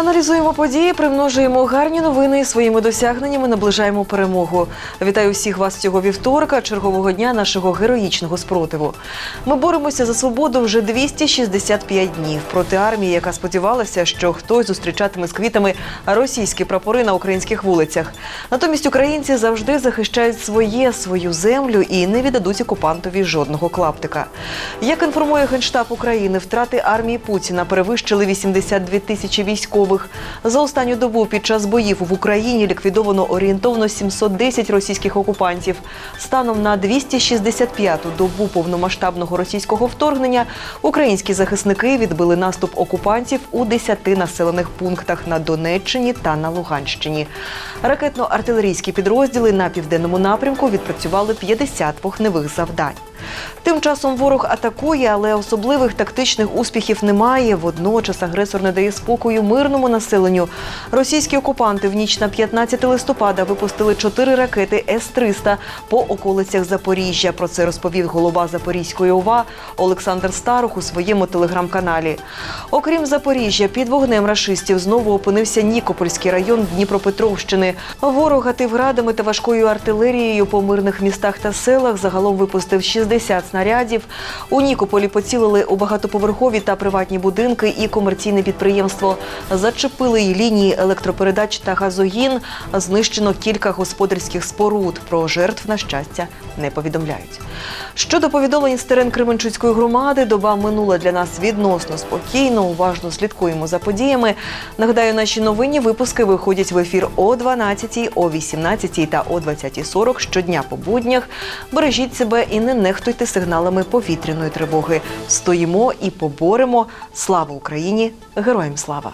Аналізуємо події, примножуємо гарні новини і своїми досягненнями наближаємо перемогу. Вітаю всіх вас цього вівторка, чергового дня нашого героїчного спротиву. Ми боремося за свободу вже 265 днів проти армії, яка сподівалася, що хтось зустрічатиме з квітами російські прапори на українських вулицях. Натомість українці завжди захищають своє свою землю і не віддадуть окупантові жодного клаптика. Як інформує Генштаб України, втрати армії Путіна перевищили 82 тисячі військових. За останню добу під час боїв в Україні ліквідовано орієнтовно 710 російських окупантів. Станом на 265-ту добу повномасштабного російського вторгнення українські захисники відбили наступ окупантів у 10 населених пунктах на Донеччині та на Луганщині. Ракетно-артилерійські підрозділи на південному напрямку відпрацювали 50 вогневих завдань. Тим часом ворог атакує, але особливих тактичних успіхів немає. Водночас агресор не дає спокою мирному населенню. Російські окупанти в ніч на 15 листопада випустили чотири ракети С-300 по околицях Запоріжжя. Про це розповів голова Запорізької ОВА Олександр Старух у своєму телеграм-каналі. Окрім Запоріжжя, під вогнем рашистів знову опинився Нікопольський район Дніпропетровщини. Ворог гатив градами та важкою артилерією по мирних містах та селах. Загалом випустив 60 снарядів. У Нікополі поцілили у багатоповерхові та приватні будинки і комерційне підприємство. Зачепили й лінії електропередач та газогін. Знищено кілька господарських споруд. Про жертв на щастя не повідомляють. Щодо повідомлень з терен Кременчуцької громади, доба минула для нас відносно спокійно. Уважно слідкуємо за подіями. Нагадаю, наші новинні випуски виходять в ефір о 12, о 18 та о 20.40 щодня по буднях. Бережіть себе і не нехтуйте сигналами повітряної тривоги. Стоїмо і поборемо. Слава Україні! Героям слава!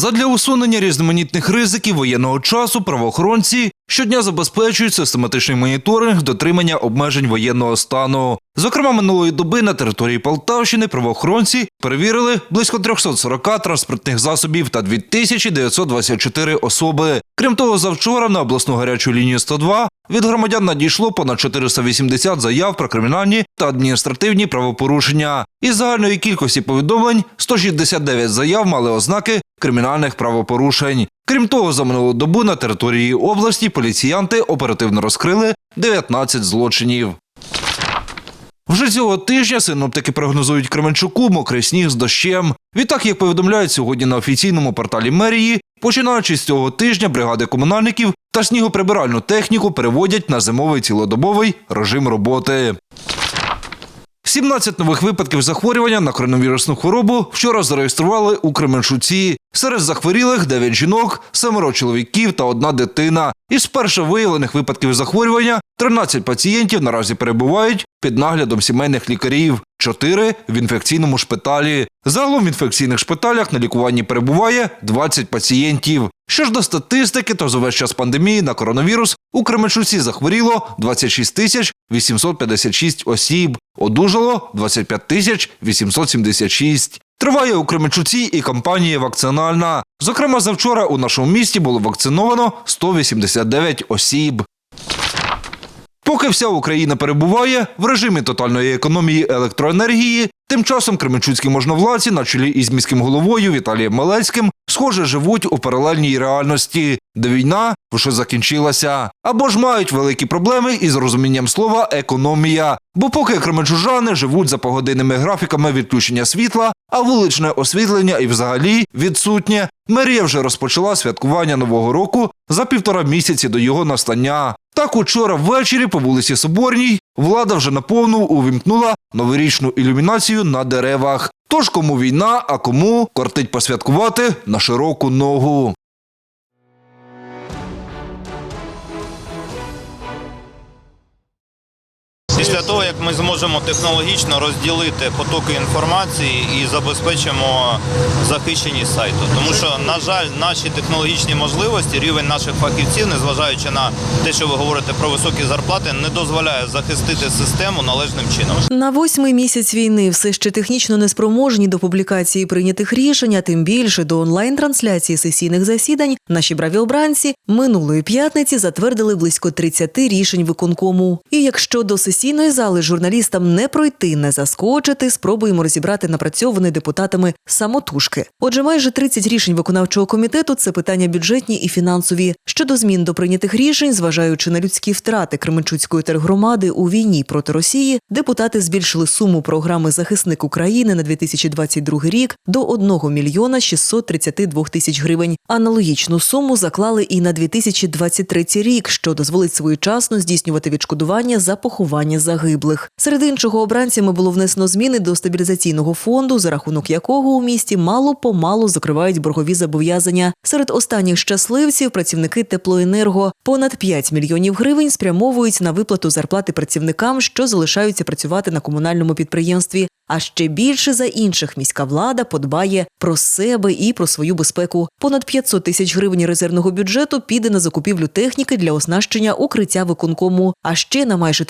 Задля усунення різноманітних ризиків воєнного часу правоохоронці щодня забезпечують систематичний моніторинг дотримання обмежень воєнного стану. Зокрема, минулої доби на території Полтавщини правоохоронці перевірили близько 340 транспортних засобів та 2924 особи. Крім того, завчора на обласну гарячу лінію 102 від громадян надійшло понад 480 заяв про кримінальні та адміністративні правопорушення. Із загальної кількості повідомлень 169 заяв мали ознаки кримінальних правопорушень. Крім того, за минулу добу на території області поліціянти оперативно розкрили 19 злочинів. Вже цього тижня синоптики прогнозують Кременчуку мокрий сніг з дощем. Відтак, як повідомляють сьогодні на офіційному порталі мерії, починаючи з цього тижня бригади комунальників та снігоприбиральну техніку переводять на зимовий цілодобовий режим роботи. 17 нових випадків захворювання на коронавірусну хворобу вчора зареєстрували у Кременчуці. Серед захворілих 9 жінок, 7 чоловіків та одна дитина. Із перше виявлених випадків захворювання 13 пацієнтів наразі перебувають під наглядом сімейних лікарів, 4 в інфекційному шпиталі. Загалом в інфекційних шпиталях на лікуванні перебуває 20 пацієнтів. Що ж до статистики, то за весь час пандемії на коронавірус у Кременчуці захворіло 26 тисяч 856 осіб, одужало 25 тисяч 876. Триває у Кременчуці і кампанія вакцинальна. Зокрема, завчора у нашому місті було вакциновано 189 осіб. Поки вся Україна перебуває в режимі тотальної економії електроенергії, тим часом кременчуцькі можновладці на чолі із міським головою Віталієм Малецьким схоже живуть у паралельній реальності, де війна вже закінчилася, або ж мають великі проблеми із розумінням слова економія. Бо поки кременчужани живуть за погодинними графіками відключення світла, а вуличне освітлення і взагалі відсутнє, мерія вже розпочала святкування нового року за півтора місяці до його настання. Так учора ввечері по вулиці Соборній влада вже наповну увімкнула новорічну ілюмінацію на деревах. Тож кому війна, а кому кортить посвяткувати на широку ногу. Після того, як ми зможемо технологічно розділити потоки інформації і забезпечимо захищеність сайту. Тому що, на жаль, наші технологічні можливості, рівень наших фахівців, незважаючи на те, що ви говорите про високі зарплати, не дозволяє захистити систему належним чином. На восьмий місяць війни все ще технічно неспроможні до публікації прийнятих рішень, а тим більше до онлайн-трансляції сесійних засідань. Наші браві обранці минулої п'ятниці затвердили близько 30 рішень виконкому. І якщо до сесійних сесійної зали журналістам не пройти, не заскочити. Спробуємо розібрати напрацьовані депутатами самотужки. Отже, майже 30 рішень виконавчого комітету це питання бюджетні і фінансові. Щодо змін до прийнятих рішень, зважаючи на людські втрати Кременчуцької тергромади у війні проти Росії, депутати збільшили суму програми Захисник України на 2022 рік до 1 мільйона 632 тисяч гривень. Аналогічну суму заклали і на 2023 рік, що дозволить своєчасно здійснювати відшкодування за поховання загиблих. Серед іншого обранцями було внесено зміни до стабілізаційного фонду, за рахунок якого у місті мало помалу закривають боргові зобов'язання. Серед останніх щасливців працівники теплоенерго понад 5 мільйонів гривень спрямовують на виплату зарплати працівникам, що залишаються працювати на комунальному підприємстві. А ще більше за інших міська влада подбає про себе і про свою безпеку. Понад 500 тисяч гривень резервного бюджету піде на закупівлю техніки для оснащення укриття виконкому. А ще на майже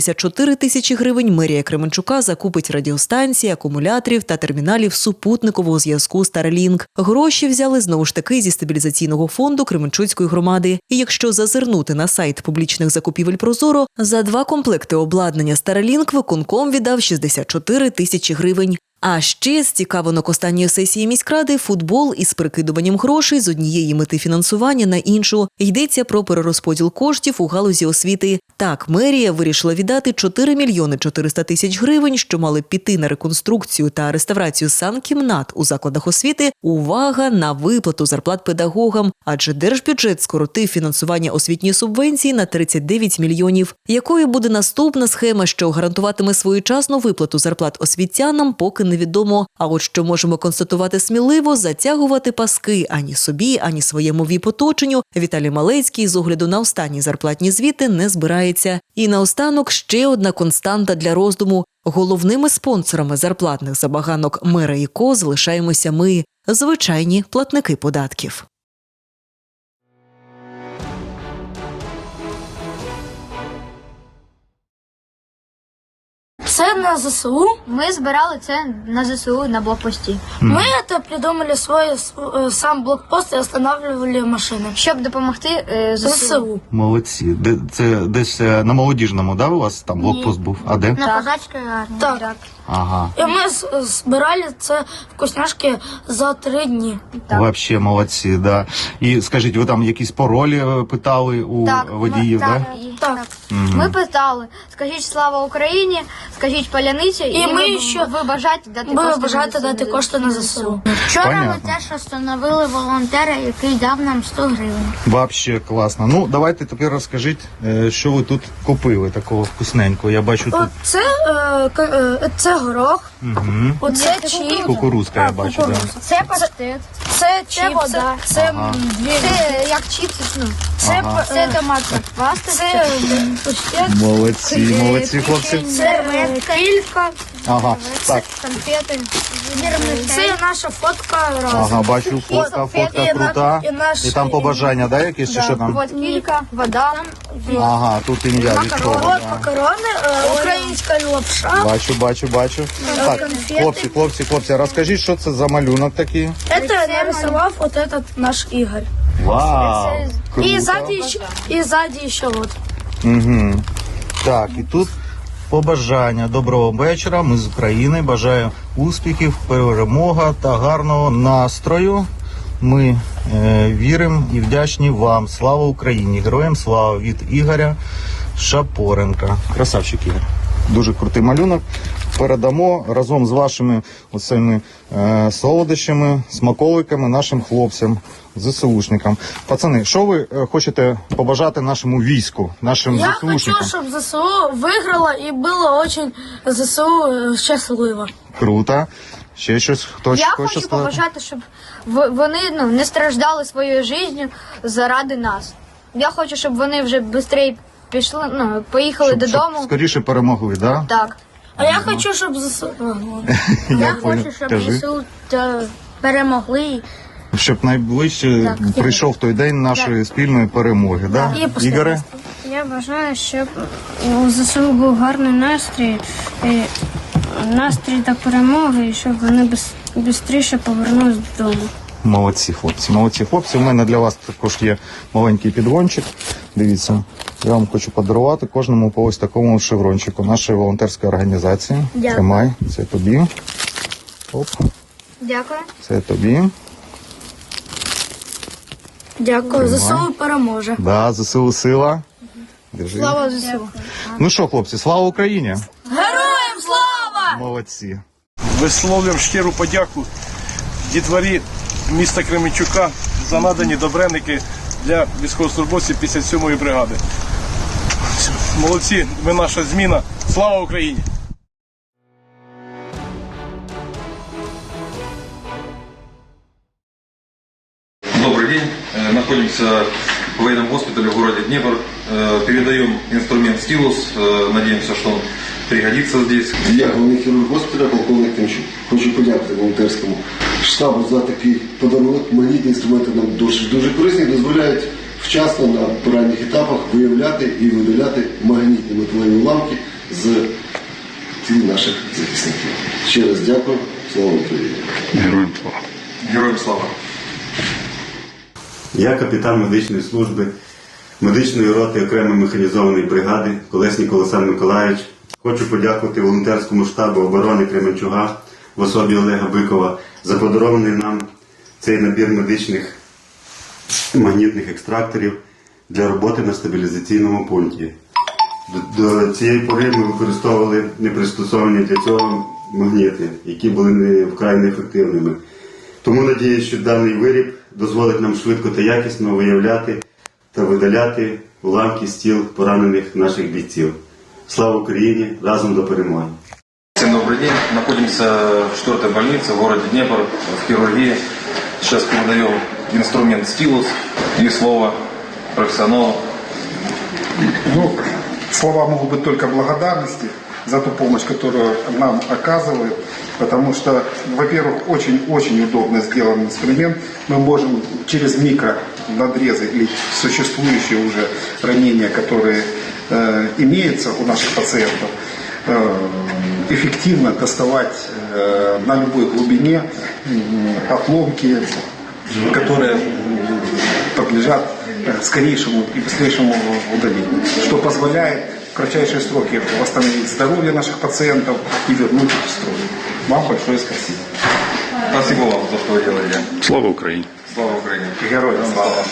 364 тисячі гривень мерія Кременчука закупить радіостанції, акумуляторів та терміналів супутникового зв'язку Starlink. Гроші взяли знову ж таки зі стабілізаційного фонду Кременчуцької громади. І якщо зазирнути на сайт публічних закупівель Прозоро, за два комплекти обладнання Starlink виконком віддав 64 тисячі гривень. А ще з цікавинок останньої сесії міськради футбол із перекидуванням грошей з однієї мети фінансування на іншу йдеться про перерозподіл коштів у галузі освіти. Так, мерія вирішила віддати 4 мільйони 400 тисяч гривень, що мали піти на реконструкцію та реставрацію санкімнат у закладах освіти. Увага на виплату зарплат педагогам, адже держбюджет скоротив фінансування освітньої субвенції на 39 мільйонів. Якою буде наступна схема, що гарантуватиме своєчасну виплату зарплат освітянам, поки невідомо. А от що можемо констатувати сміливо, затягувати паски ані собі, ані своєму віп-оточенню Віталій Малецький з огляду на останні зарплатні звіти не збирається. І наостанок ще одна константа для роздуму. Головними спонсорами зарплатних забаганок мера і ко залишаємося ми, звичайні платники податків. Це на ЗСУ. Ми збирали це на ЗСУ на блокпості, Мы это придумали свой э, сам блокпост и останавливали машины. щоб допомогти е, ЗСУ. ЗСУ. Молодці. Де це десь е, на молодіжному, да, у вас там блокпост був? А де? На козацькій армії. Так. Ага. І ми з- збирали це вкусняшки за три дні. Так. Вообще молодці, да. І скажіть, ви там якісь паролі е, питали у водіїв, ми, да? так, і- Так. Ми питали, скажіть слава Україні, скажіть паляниці, і, І ми ви, ще- ви бажаєте дати Ви кошти бажаєте на дати кошти на ЗСУ. Вчора Понятно. ми теж встановили волонтера, який дав нам 100 гривень. Вообще класно. Ну, давайте тепер розкажіть, е, що ви тут купили такого вкусненького. Я бачу тут Це, е, к- е, це горох, угу. оце чіп, кукурузка, я А, бачу, да. Це паштет, це чіпси, вода. це Ага. м, дві. це як чіпси, ну, Це, Ага. п- це томатна паста, це м, паштет, Молодці, молодці, хлопці. це е, кілька, Ага, так. конфети, це наша фотка разом. Ага, бачу, фотка, фотка крута. і наш- І там побажання, да, якісь чи що там? Вот кілька, вода, Ага, тут ім'я від кого. От да. макарони, е, українська лапша. Бачу, бачу, бачу. Так, конфети. хлопці, хлопці, хлопці, розкажіть, що це за малюнок такий? Это нарисовал вот этот наш Игорь. Вау! И сзади еще, и сзади еще вот. Угу. Так, і тут побажання. Доброго вечора. Ми з України. Бажаю успіхів, перемога та гарного настрою. Ми е, віримо і вдячні вам. Слава Україні! Героям слава від Ігоря Шапоренка. Красавчик Ігор. Дуже крутий малюнок Передамо разом з вашими оцими е, солодощами, смаколиками нашим хлопцям, ЗСУшникам. Пацани, що ви е, хочете побажати нашому війську, нашим Я хочу, ЗСУшникам? чтобы ЗСУ выиграла и было очень ЗСУ э, счастливо. Круто. Ще щось хтось Я хоче хочу сказати? побажати, щоб в- вони ну, не страждали своєю життю заради нас. Я хочу, щоб вони вже швидше пішли, ну, поїхали Щоб- додому. Щоб скоріше перемогли, да? Так. А я хочу, чтобы ЗСУ... Я, понял. Кажи. ЗСУ перемогли. Щоб найближче прийшов той день нашої спільної перемоги, да? І Ігоре? Я бажаю, щоб у ЗСУ був гарний настрій, і настрій та перемоги, і щоб вони швидше повернулись додому. Молодці хлопці, молодці хлопці. У мене для вас також є маленький підгончик. Дивіться, Я вам хочу подарувати кожному по ось такому шеврончику нашої волонтерської організації. Дякую. Тримай, це тобі. Оп, Дякую. це тобі. Дякую. ЗСУ переможе. Да, ЗСУ сила. Держи. Слава ЗСУ. Ну що, хлопці, слава Україні! Героям слава! Молодці! Висловлюємо щиру подяку дітворі міста Кременчука за надані добреники для військовослужбовців 57-ї бригади. Молодці, ви наша зміна. Слава Україні! Добрый день. Э, Находимся в военном госпитале в городе Днепр. Э, Передаем инструмент «Стилус». Э, Надеемся, что он пригодится здесь. Я головний хірург госпіталя, полковник Тимчук. Хочу подякувати волонтерському штабу за такий подарунок. Магнітні інструменти нам дуже, дуже корисні, дозволяють вчасно на поранніх етапах виявляти і видаляти магнітні металеві уламки з тіл наших захисників. Ще раз дякую. Слава Україні! Героям слава! Я капітан медичної служби медичної роти окремої механізованої бригади Колеснік Олександр Миколаївич. Хочу подякувати волонтерському штабу оборони Кременчуга в особі Олега Бикова за подарований нам цей набір медичних магнітних екстракторів для роботи на стабілізаційному пункті. До, цієї пори ми використовували непристосовані для цього магніти, які були не вкрай неефективними. Тому надіюсь, що даний виріб дозволить нам швидко та якісно виявляти та видаляти уламки з тіл поранених наших бійців. Слава Україні! Разом до перемоги! Всем добрый день. Находимся в 4 больнице в городе Днепр, в хирургии. Сейчас передаем инструмент «Стилус» и слово профессионалу. Ну, слова могут быть только благодарности за ту помощь, которую нам оказывают, потому что, во-первых, очень-очень удобно сделан инструмент. Мы можем через микро надрезы или существующие уже ранения, которые э, имеются у наших пациентов, э, эффективно доставать э, на любой глубине м, отломки, которые м, подлежат э, скорейшему и быстрейшему удалению, что позволяет в кратчайшие сроки восстановить здоровье наших пациентов и вернуть их в строй. Вам большое спасибо. Спасибо вам за то, что вы делаете. Слава Україні! Слава Украине! Героям слава!